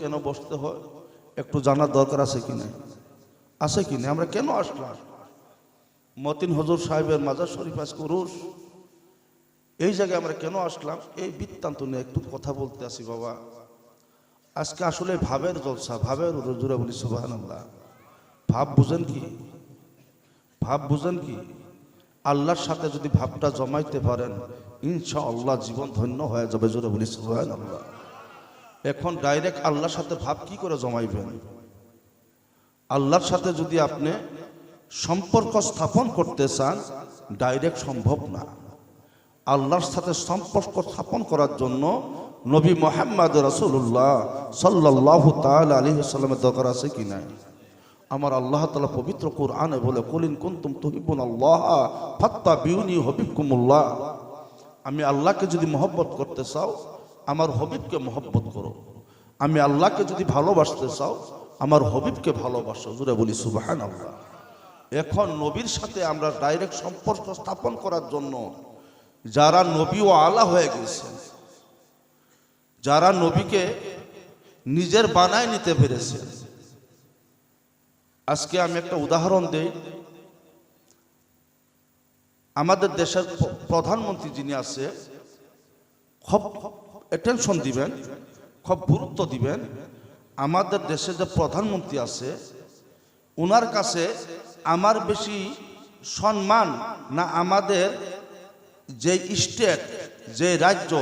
কেন বসতে হয়? একটু জানার দরকার আছে কি না আছে কি না আমরা কেন আসলাম? মতিন হজুর সাহেবের মাজার শরীফ আজকে উরুস এই জায়গায় আমরা কেন আসলাম? এই বৃত্তান্ত নিয়ে একটু কথা বলতে আসি বাবা। আজকে আসলে ভাবের জলসা, ভাবের জুড়ে বলি সুবাহান আল্লাহ ভাব বুঝেন কি? ভাব বুঝেন কি? আল্লাহর সাথে যদি ভাবটা জমাইতে পারেন ইনশা আল্লাহ জীবন ধন্য হয়ে যাবে, জোরে বলি সুবাহান আল্লাহ এখন ডাইরেক্ট আল্লাহর সাথে ভাব কি করে জমাইবেন? আল্লাহর সাথে যদি আপনি সম্পর্ক স্থাপন করতে চান ডাইরেক্ট সম্ভব না। আল্লাহর সাথে সম্পর্ক স্থাপন করার জন্য নবী মোহাম্মদ রসুল্লাহ সাল্লাহ তাল আলী সাল্লামের দরকার আছে কি নাই? আমার আল্লাহ তালা পবিত্র কোরআনে বলে, কলিন কুন্তুম তুহিবুন আল্লাহ ফাত্তা বিউনি হবিবকুমুল্লাহ আমি আল্লাহকে যদি মহব্বত করতে চাও আমার হবিবকে মহব্বত করো। আমি আল্লাহকে যদি ভালোবাসতে চাও, আমার হবিবকে ভালোবাসো। জুড়ে বলি সুবাহান আল্লাহ এখন নবীর সাথে আমরা ডাইরেক্ট সম্পর্ক স্থাপন করার জন্য যারা নবী ও আলা হয়ে গেছেন যারা নবীকে নিজের বানায় নিতে পেরেছে। আজকে আমি একটা উদাহরণ দেই। আমাদের দেশের প্রধানমন্ত্রী যিনি আছে অ্যাটেনশন দিবেন, খুব গুরুত্ব দিবেন। আমাদের দেশে যে প্রধানমন্ত্রী আছে ওনার কাছে আমার বেশি সম্মান না আমাদের যে স্টেট যে রাজ্য,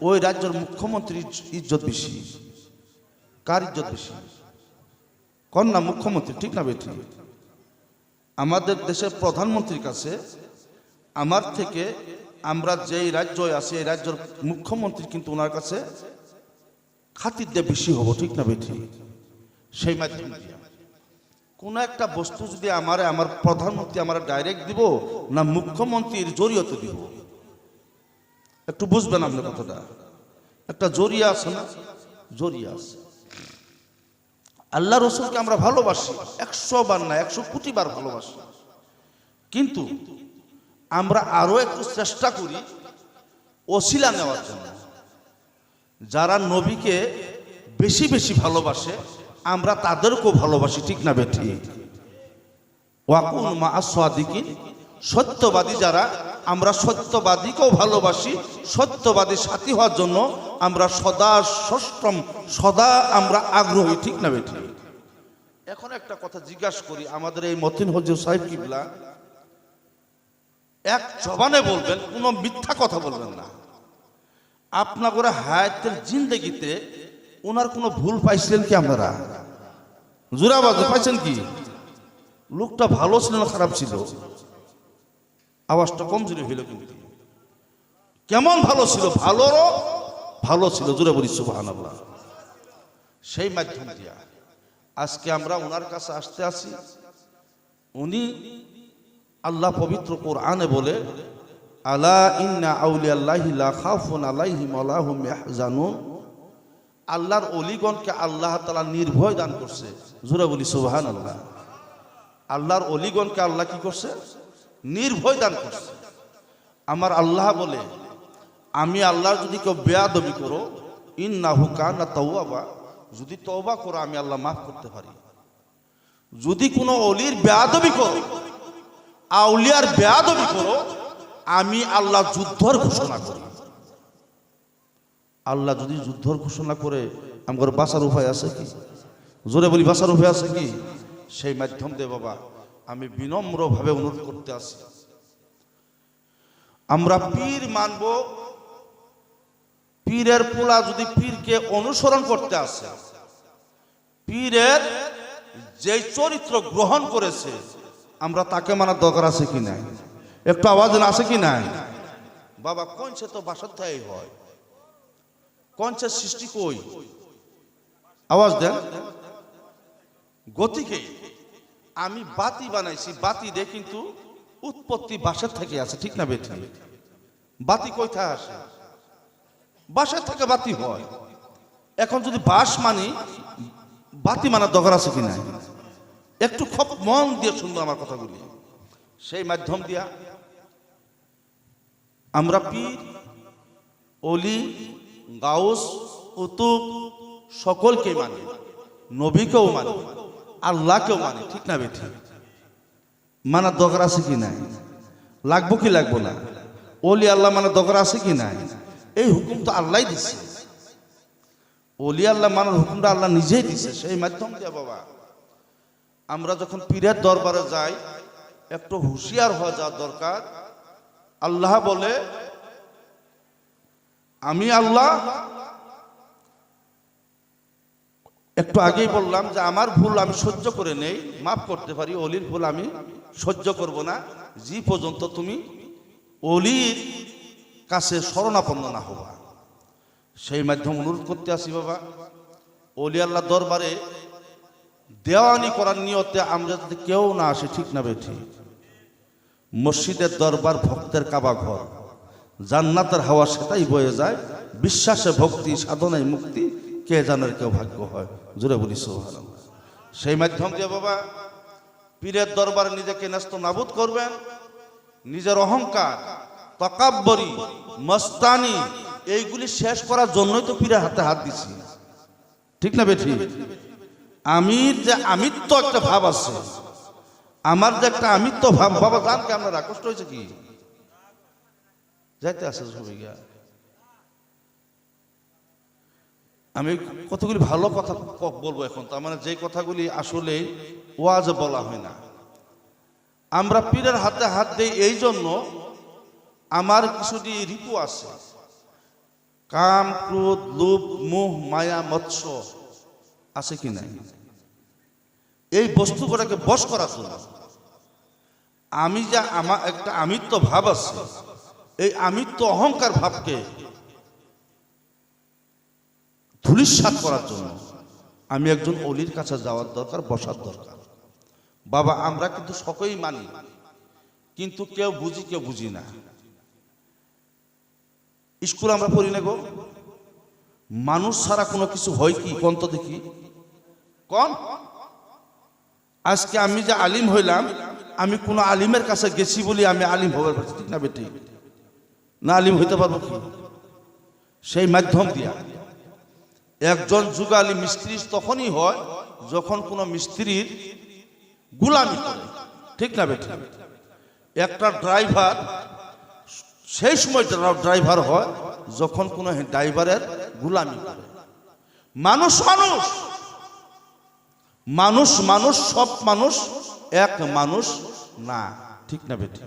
ওই রাজ্যের মুখ্যমন্ত্রীর ইজ্জত বেশি। কার ইজ্জত বেশি? কন না মুখ্যমন্ত্রী? ঠিক না বেঠি? আমাদের দেশের প্রধানমন্ত্রীর কাছে আমার থেকে আমরা যেই রাজ্যে আছি এই রাজ্যের মুখ্যমন্ত্রী কিন্তু ওনার কাছে খাতির দিয়ে বেশি হব, ঠিক না বেঠি? সেই মাধ্যম কোন একটা বস্তু যদি আমার আমার প্রধানমন্ত্রী আমার ডাইরেক্ট দিব না মুখ্যমন্ত্রীর জড়িয়তে দিব? একটু বুঝবেন আপনি কথাটা? একটা জড়িয়া আছে না? জড়িয়া আছে। আল্লাহ রসুলকে আমরা ভালোবাসি, একশো বার না, একশো কোটি বার ভালোবাসি। কিন্তু আমরা আরও একটু চেষ্টা করি ওসিলা নেওয়ার জন্য। যারা নবীকে বেশি বেশি ভালোবাসে, আমরা তাদেরকেও ভালোবাসি, ঠিক না বেঠি? ওয়াকুন মা সত্যবাদী যারা, আমরা সত্যবাদীকেও ভালোবাসি, সত্যবাদী সাথী হওয়ার জন্য আমরা সদা সষ্টম, সদা আমরা আগ্রহী, ঠিক না বেঠি? এখন একটা কথা জিজ্ঞাসা করি, আমাদের এই মতিন হজুর সাহেব কিবলা এক জবানে বলবেন, কোনো মিথ্যা কথা বলবেন না। আপনার করে হায়াতের জিন্দগিতে ওনার কোনো ভুল পাইছিলেন কি আপনারা? জোরাবাজ পাইছেন কি? লোকটা ভালো ছিল না খারাপ ছিল? আওয়াজটা কমজোরি হইল কিন্তু। কেমন ভালো ছিল? ভালোরও ভালো ছিল। জোরে বলি আল্লাহ সেই মাধ্যম দিয়া আজকে আমরা ওনার কাছে আসতে আসি। উনি আল্লাহ পবিত্র কোরআনে বলে, আলা ইন্না আউলিয়াল্লাহি লা খাউফুন আলাইহিম ওয়া হুম ইয়াহজানুন। আল্লাহর অলিগণকে আল্লাহ তাআলা নির্ভয় দান করছে। জোরে বলি, সুবহানাল্লাহ। আল্লাহর অলিগণকে আল্লাহ কি করছে? নির্ভয় দান করছে। আমার আল্লাহ বলে, আমি আল্লাহর যদি কেউ বেয়াদবি করো, ইন্নাহু না তাওয়াবা, যদি তওবা করো, আমি আল্লাহ মাফ করতে পারি। যদি কোনো অলির বেয়াদবি করো আউলিয়ার বেয়াদবি করো, আমি আল্লাহ যুদ্ধর ঘোষণা করি। আল্লাহ যদি যুদ্ধর ঘোষণা করে, আমার বাঁচার উপায় আছে কি? জোরে বলি, বাঁচার উপায় আছে কি? সেই মাধ্যম দিয়ে বাবা, আমি বিনম্রভাবে অনুরোধ করতে আসি। আমরা পীর মানব, পীরের পোলা যদি পীরকে অনুসরণ করতে আসে, পীরের যে চরিত্র গ্রহণ করেছে আমরা তাকে মানার দরকার আছে কি নাই? একটু আওয়াজ আছে কি নাই? বাবা কনসে তো বাসার থাই হয় কনসের সৃষ্টি কই? আওয়াজ দেন। গতিকে আমি বাতি বানাইছি, বাতি দিয়ে কিন্তু উৎপত্তি বাসার থেকে আছে ঠিক না বেঠি বাতি কোথায় আসে? বাসার থেকে বাতি হয়। এখন যদি বাস মানি, বাতি মানার দরকার আছে কি নাই? একটু খুব মন দিয়ে শুনব আমার কথাগুলি। সেই মাধ্যম দিয়া আমরা পীর, অলি, গাউস, কুতুব সকলকে মানি। নবীকেও মানি, আল্লাহকেও মানি, ঠিক না বেঠি? মানার দরকার আছে কি নাই? লাগবো কি লাগবো না? অলি আল্লাহ মানার দরকার আছে কি নাই? এই হুকুম তো আল্লাহ দিচ্ছে ওলি আল্লাহ মানার হুকুমটা আল্লাহ নিজেই দিছে, সেই মাধ্যম দিয়ে বাবা। আমরা যখন পীরের দরবারে যাই, একটু হুঁশিয়ার হওয়া যাওয়ার দরকার। আল্লাহ বলে, আমি আল্লাহ। একটু আগেই বললাম যে, আমার ভুল আমি সহ্য করে নেই, মাফ করতে পারি, অলির ভুল আমি সহ্য করব না। যে পর্যন্ত তুমি অলির কাছে শরণাপন্ন না হবা সেই মাধ্যম অনুরোধ করতে আসি বাবা। অলি আল্লাহ দরবারে দেওয়ানি করার নিয়তে আমরা যাতে কেউ না আসে, ঠিক না বেঠি? মসজিদের দরবার ভক্তের কাবা ঘর। জান্নাতের হাওয়া সেটাই বয়ে যায়, বিশ্বাসে ভক্তি, সাধনায় মুক্তি, কে জানার কেউ ভাগ্য হয়? জুড়ে বলি সেই মাধ্যম দিয়ে বাবা, পীরের দরবারে নিজেকে ন্যস্ত নাবুদ করবেন, নিজের অহংকার, তকাব্বরি, মস্তানি, এইগুলি শেষ করার জন্যই তো পীরের হাতে হাত দিছি। ঠিক না বেঠি? আমির যে আমিত্ব একটা ভাব আছে। আমার যে একটা আমিত্ব ভাব, বাবা জান কি আপনারা কষ্ট হয়েছে কি? যাইতে সবাই গা। আমি কতগুলি ভালো কথা বলব এখন, তার মানে যে কথাগুলি আসলে ওয়াজ বলা হয় না। আমরা পীরের হাতে হাত দেই এই জন্য আমার কিছুটি রিপু আছে। কাম, ক্রোধ, লোভ, মোহ, মায়া, মৎস্য আছে কি নাই? এই বস্তুগুলোকে বশ করার জন্য আমি যা আমার একটা আমিত্ব ভাব আছে, এই আমিত্ব অহংকার ভাবকে ধুলিস্বাত করার জন্য আমি একজন অলির কাছে যাওয়ার দরকার, বসার দরকার। বাবা, আমরা কিন্তু সকলেই মানি, কিন্তু কেউ বুঝি কেউ বুঝি না। স্কুল আমরা পড়ি না গো। মানুষ ছাড়া কোনো কিছু হয় কি? কোন তো দেখি। কোন? আজকে আমি যে আলিম হইলাম, আমি কোনো আলিমের কাছে গেছি বলি আমি আলিম হবার পারছি, ঠিক না বেটি না আলিম হইতে পারব কি? সেই মাধ্যম দিয়া। একজন যুগালি মিস্ত্রি তখনই হয় যখন কোনো মিস্ত্রির গুলামি করে, ঠিক না বেটি একটা ড্রাইভার, সেই সময় ড্রাইভার হয় যখন কোনো ড্রাইভারের গুলামি করে। মানুষ মানুষ! মানুষ মানুষ, সব মানুষ, এক মানুষ না। ঠিক না বেটি?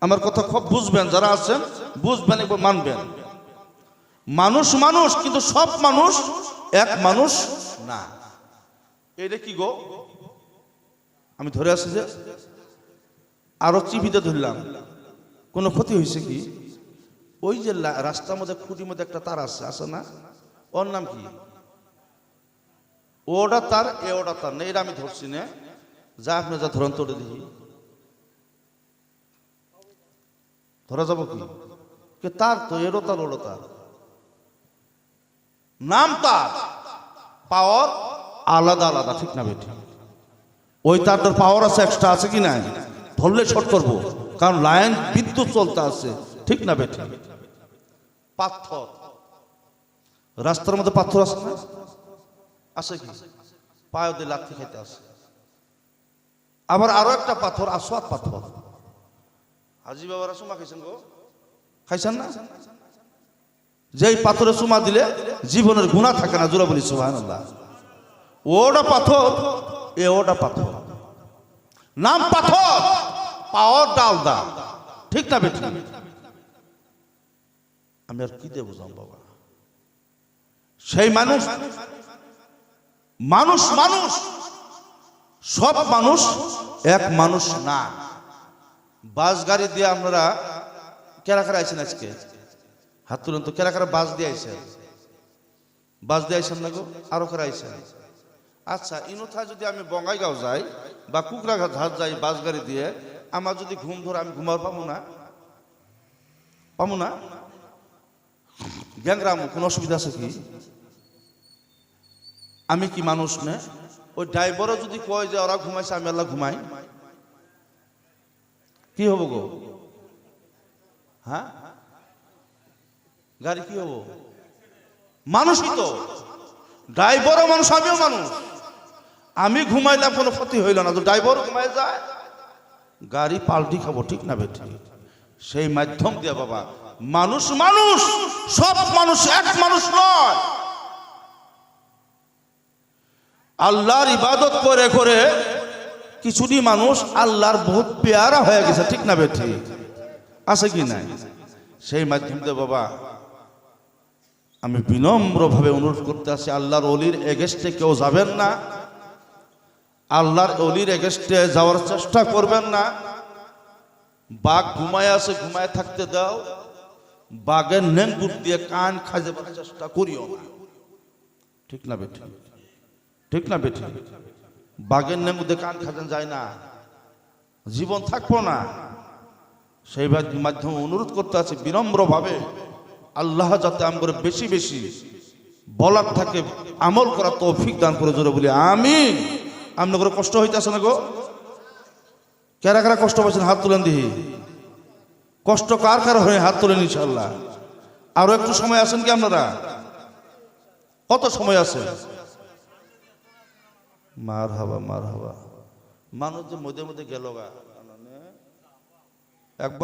আমার কথা খুব বুঝবেন, যারা আছেন, বুঝবেন এবং মানবেন। মানুষ মানুষ, কিন্তু সব মানুষ এক মানুষ না। এটা কি গো? আমি ধরে আছি যে আরও চিবিতে ধরলাম। কোনো ক্ষতি হয়েছে কি? ওই যে রাস্তার মধ্যে, খুঁটির মধ্যে একটা তার আছে আছে না? ওর নাম কি? ওটা তার, এ ওটা তার। না, এটা আমি ধরছি না। যা আপনি যা ধরন তোড়ে দেখি। ধরা যাব কি? তার তো, এরও তার, ওরও তার। নাম তার। পাওয়ার আলাদা আলাদা, ঠিক না বেঠি ওই তার তোর পাওয়ার আছে এক্সট্রা আছে কি নাই? ধরলে শর্ট করব। কারণ লাইন বিদ্যুৎ চলতে আছে, ঠিক না বেঠি পাথর। রাস্তার মধ্যে পাথর আছে না? আছে কি? পায়ে দিয়ে লাথি খাইতে আছে। আবার আরও একটা পাথর, আসোয়াদ পাথর। হাজি বাবারা সুমা খাইছেন গো। খাইছেন না? যেই পাথরে সুমা দিলে জীবনের গুণা থাকে না, জোরা বলি সুবাহ ওটা পাথর, এ ওটা পাথর। নাম পাথর, পাওয়ার ডাল দা ঠিক না বেঠি আমি আর কি বুঝলাম বাবা? সেই মানুষ মানুষ মানুষ, সব মানুষ এক মানুষ না। বাস গাড়ি দিয়ে আপনারা কেরা কেরা আইছেন আজকে? হাত তুলেন তো কেরা কেরা বাস দিয়ে আইছেন। বাস দিয়ে আইছেন না গো? আরও কেরা আইছেন? আচ্ছা ইনোথা যদি আমি বঙ্গাইগাঁও যাই বা কুকরাঘাট ঘাট যাই বাস গাড়ি দিয়ে, আমার যদি ঘুম ধরে আমি ঘুমার পাবো না? পাবো না? গ্যাংরাম কোনো অসুবিধা আছে কি? আমি কি মানুষ না? ওই ড্রাইভারও যদি কয় যে ওরা ঘুমাইছে, আমি আল্লাহ ঘুমাই। কি হব গো? হ্যাঁ? গাড়ি কি হব? মানুষই তো। ড্রাইভারও মানুষ, আমিও মানুষ। আমি ঘুমাইলাম, কোনো ক্ষতি হইল না। তো ড্রাইভার ঘুমাই যায়। গাড়ি পাল্টি খাব, ঠিক না বেঠি সেই মাধ্যম দিয়ে বাবা। মানুষ মানুষ, সব মানুষ এক মানুষ নয়। আল্লাহর ইবাদত করে করে কিছুটি মানুষ আল্লাহর বহুত পেয়ারা হয়ে গেছে, ঠিক না বেঠি? আছে কি নাই? সেই মাধ্যমে বাবা, আমি বিনম্রভাবে অনুরোধ করতে আসি, আল্লাহর অলির এগেস্টে কেউ যাবেন না। আল্লাহর অলির এগেস্টে যাওয়ার চেষ্টা করবেন না। বাঘ ঘুমায় আছে, ঘুমায় থাকতে দাও। বাঘের নেঙ্গুর দিয়ে কান খাজাবার চেষ্টা করিও না। ঠিক না বেঠি? ঠিক না বেঠি? বাঘের নেঙ্গুর দিয়ে কান খাজান যায় না। জীবন থাকব না। সেই মাধ্যমে অনুরোধ করতে আছে বিনম্রভাবে। আল্লাহ যাতে আমরে বেশি বেশি বলার থাকে, আমল করা তৌফিক দান করে জোরে বলি আমি আপনার করে কষ্ট হইতেছে না গো? কারা কারা কষ্ট পাচ্ছেন হাত তুলেন দিহি কষ্ট কার কার হয়ে হাত তোলেন ইনশাল্লাহ আরও একটু সময় আছেন কি আপনারা? কত সময় আছে? মার হাবা মার হাবা মানুষ যে মধ্যে মধ্যে গেল গা। একবার